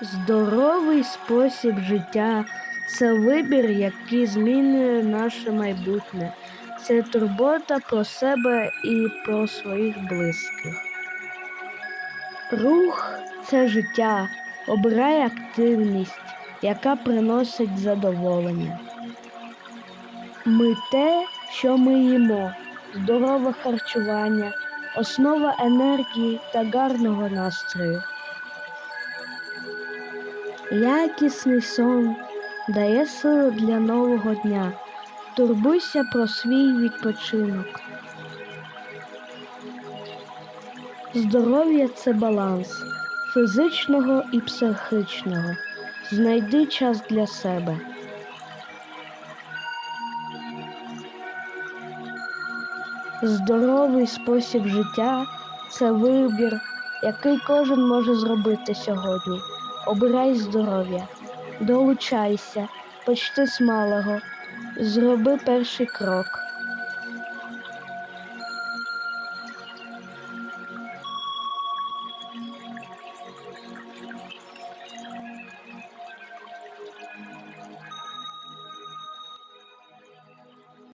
Здоровий спосіб життя це вибір, який змінює наше майбутнє. Це турбота про себе і про своїх близьких. Рух це життя. Обирай активність, яка приносить задоволення. Ми те, що ми їмо, здорове харчування, основа енергії та гарного настрою. Якісний сон дає сили для нового дня. Турбуйся про свій відпочинок. Здоров'я це баланс фізичного і психічного. Знайди час для себе. Здоровий спосіб життя це вибір, який кожен може зробити сьогодні. Обирай здоров'я, долучайся, почти з малого, зроби перший крок.